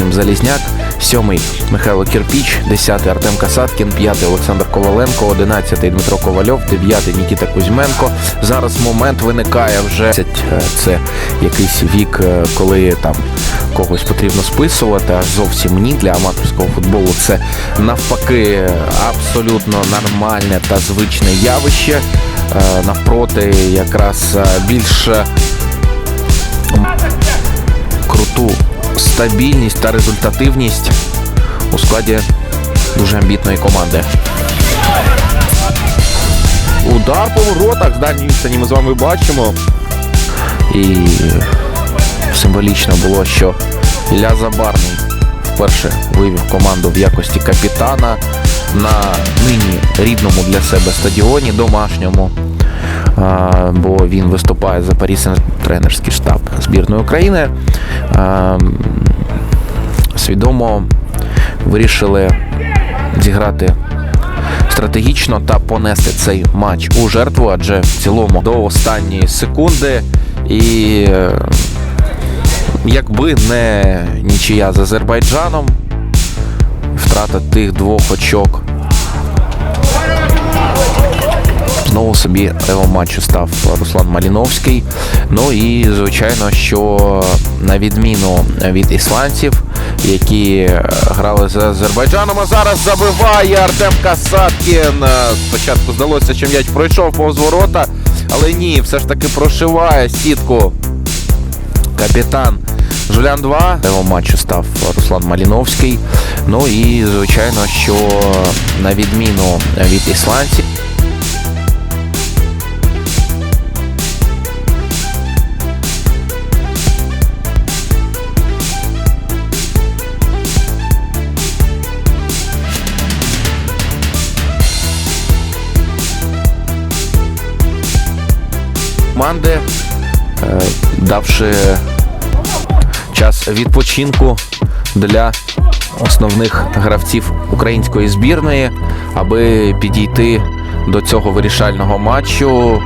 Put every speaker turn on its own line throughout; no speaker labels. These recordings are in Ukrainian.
Максим Залізняк, сьомий Михайло Кірпіч, десятий Артем Касаткін, п'ятий Олександр Коваленко, одинадцятий Дмитро Ковальов, дев'ятий Нікіта Кузьменко. Зараз момент виникає вже Це, якийсь вік, е, коли там когось потрібно списувати, аж зовсім ні для аматорського футболу. Це навпаки абсолютно нормальне та звичне явище. Е, Навпроти, якраз е, більш стабільність та результативність у складі дуже амбітної команди. Удар по воротах з дальньої відстані ми з вами бачимо. І символічно було, що Ілля Забарний вперше вивів команду в якості капітана на нині рідному для себе стадіоні домашньому. Бо він виступає за Парі тренерський штаб збірної України. Свідомо вирішили зіграти стратегічно та понести цей матч у жертву, адже в цілому до останньої секунди. І е, якби не нічия з Азербайджаном, втрата тих двох очок. Знову собі левом матчу став Руслан Маліновський. Ну і звичайно, що на відміну від ісландців, які е, грали за Азербайджаном, а зараз забиває Артем Касаткін. Е, Спочатку здалося, що м'яч пройшов повз ворота, але ні, все ж таки прошиває сітку капітан Жулян 2. Левом матчу став Руслан Маліновський. Ну і звичайно, що на відміну від ісландців. Давши час відпочинку для основних гравців української збірної, аби підійти до цього вирішального матчу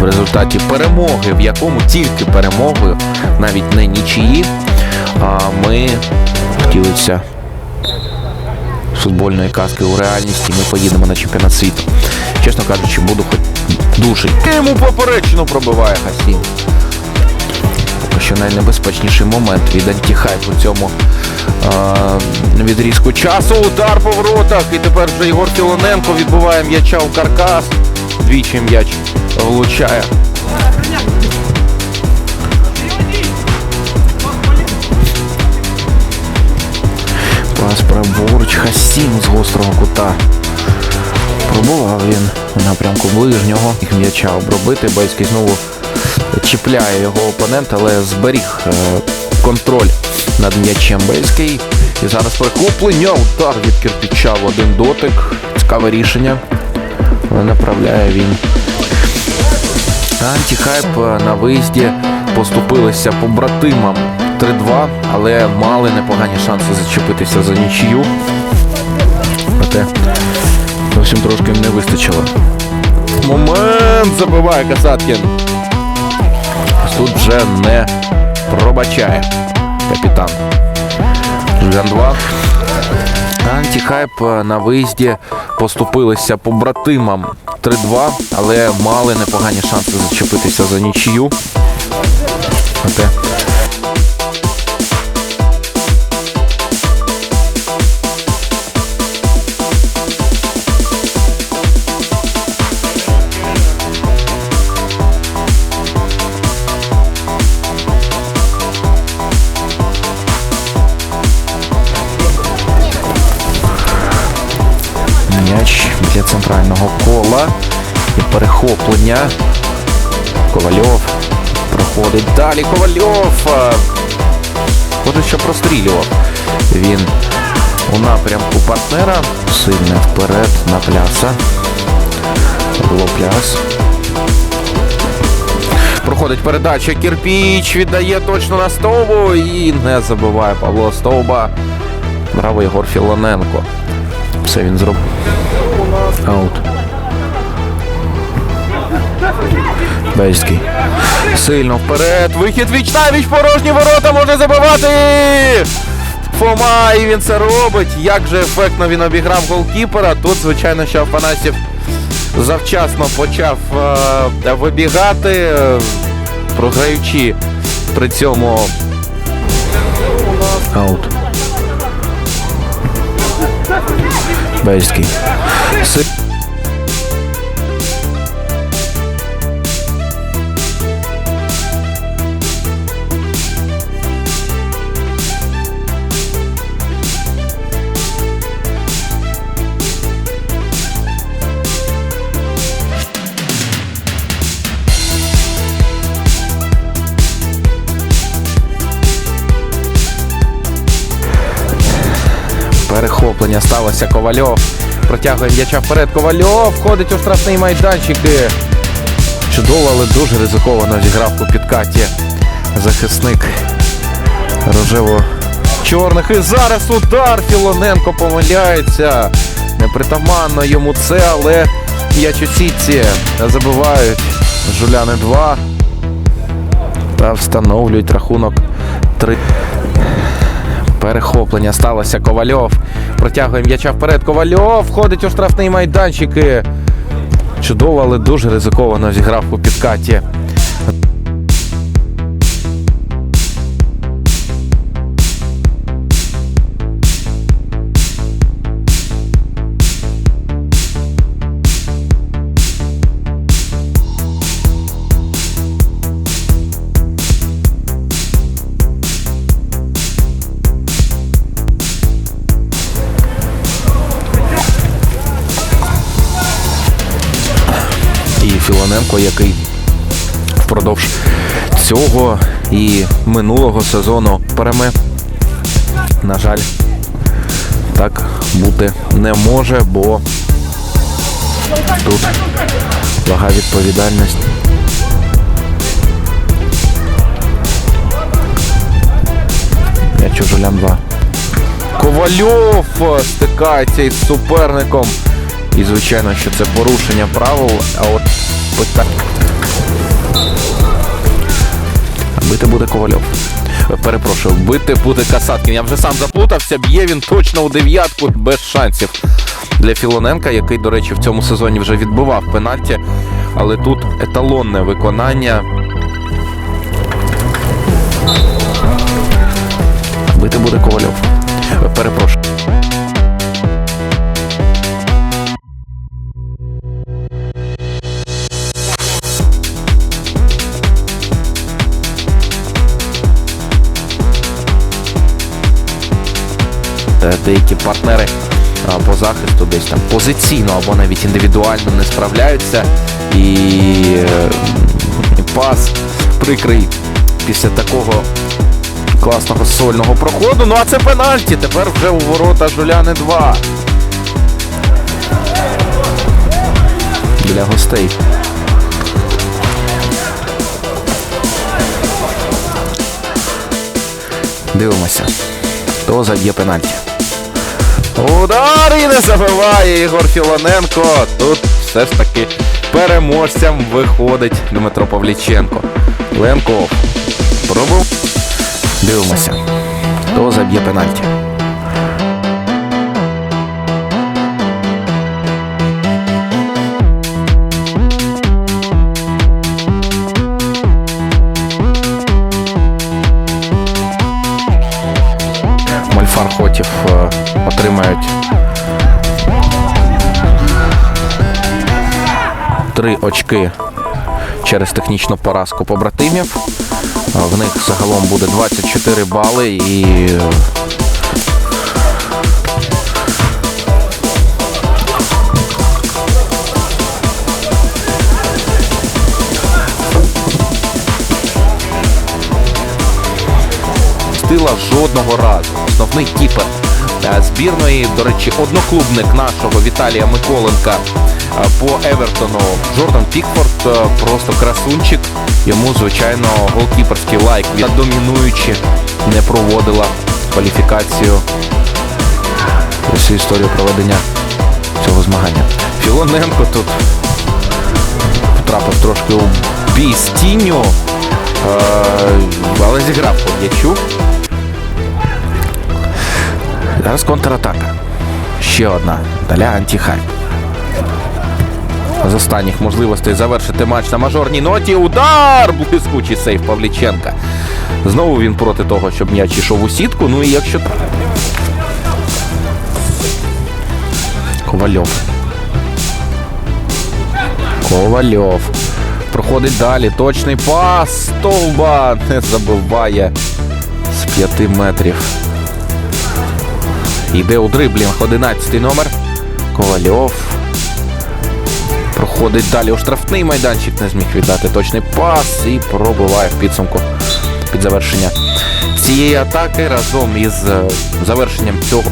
в результаті перемоги, в якому тільки перемоги, навіть не нічиї, а ми втілиться футбольної казки у реальність, і ми поїдемо на чемпіонат світу. Чесно кажучи, буду хоч дуже. Йому поперечно пробиває Хасін. Поки що найнебезпечніший момент від антихайп у цьому е- відрізку часу. Удар по воротах. І тепер вже Ігор Філоненко відбуває м'яча у каркас. Двічі м'яч влучає. Пас праворуч Хасін з гострого кута. Пробував він у напрямку ближнього. М'яча обробити. Байський знову чіпляє його опонент, але зберіг е, контроль над м'ячем Бельський. І зараз перехоплення. Удар від кирпіча в один дотик. Цікаве рішення. Направляє він. Антихайп е, на виїзді поступилися побратимам 3-2, але мали непогані шанси зачепитися за нічию. Проте зовсім трошки не вистачило. Момент забиває Касаткін. Тут вже не пробачає капітан. Жулян 2. Антихайп на виїзді поступилися побратимам 3-2, але мали непогані шанси зачепитися за нічию. Проте перехоплення. Ковальов проходить далі. Ковальов. е, що прострілював. Він у напрямку партнера. Сильне вперед на пляса. Було пляс. Проходить передача. Кірпіч віддає точно на стовбу і не забиває Павло Стовба. Браво Єгор Філоненко. Все він зробив. Аут. Бельський. Сильно вперед. Вихід віч порожні ворота може забивати. Фома, і він це робить. Як же ефектно він обіграв голкіпера. Тут, звичайно, що Афанасьєв завчасно почав е, вибігати, е, програючи при цьому аут. Бельський. Сталося Ковальов. Протягує м'яча вперед. Ковальов входить у штрафний майданчик. Чудово, але дуже ризиковано зіграв у підкаті захисник рожево-чорних. І зараз удар Філоненко помиляється. Непритаманно йому це, але сітці забивають Жуляни 2 та встановлюють рахунок 3. Перехоплення сталося Ковальов. Протягує м'яча вперед. Ковальов входить у штрафний майданчик. І Чудово, але дуже ризиковано зіграв у підкаті. Філоненко, який впродовж цього і минулого сезону переме. На жаль, так бути не може, бо тут вага відповідальності. М'яч у Жулян 2. Ковальов стикається із суперником. І звичайно, що це порушення правил, а от питання. Бити буде Ковальов. Перепрошую, бити буде Касаткін. Я вже сам заплутався, б'є він точно у дев'ятку без шансів для Філоненка, який, до речі, в цьому сезоні вже відбивав пенальті. Але тут еталонне виконання. Бити буде Ковальов. Перепрошую. Деякі партнери по захисту десь там позиційно або навіть індивідуально не справляються. І е, пас прикрий після такого класного сольного проходу. Ну а це пенальті. Тепер вже у ворота Жуляни 2. Для гостей. Дивимося. Хто заб'є пенальті? Удар і не забиває Ігор Філоненко. Тут все ж таки переможцям виходить Дмитро Павліченко. Ленков. Пробув. Дивимося. Хто заб'є пенальті? Отримають три очки через технічну поразку побратимів. В них загалом буде 24 бали і жодного разу. Основний кіпер збірної, до речі, одноклубник нашого Віталія Миколенка е, по Евертону. Джордан Пікфорд е, просто красунчик. Йому, звичайно, голкіперський лайк від домінуючи не проводила кваліфікацію всю історію проведення цього змагання. Філоненко тут потрапив трошки у бій з тінню, е, але зіграв по м'ячу. Зараз контратака. Ще одна. Даля Антіхай. З останніх можливостей завершити матч на мажорній ноті. Удар! Блискучий сейв Павліченка. Знову він проти того, щоб м'яч йшов у сітку. Ну і якщо. Ковальов. Ковальов. Проходить далі. Точний пас. Стовба не забиває з 5 метрів. Йде у дриблінг 11 номер. Ковальов. Проходить далі у штрафний майданчик, не зміг віддати точний пас і пробиває в підсумку під завершення цієї атаки разом із е, завершенням цього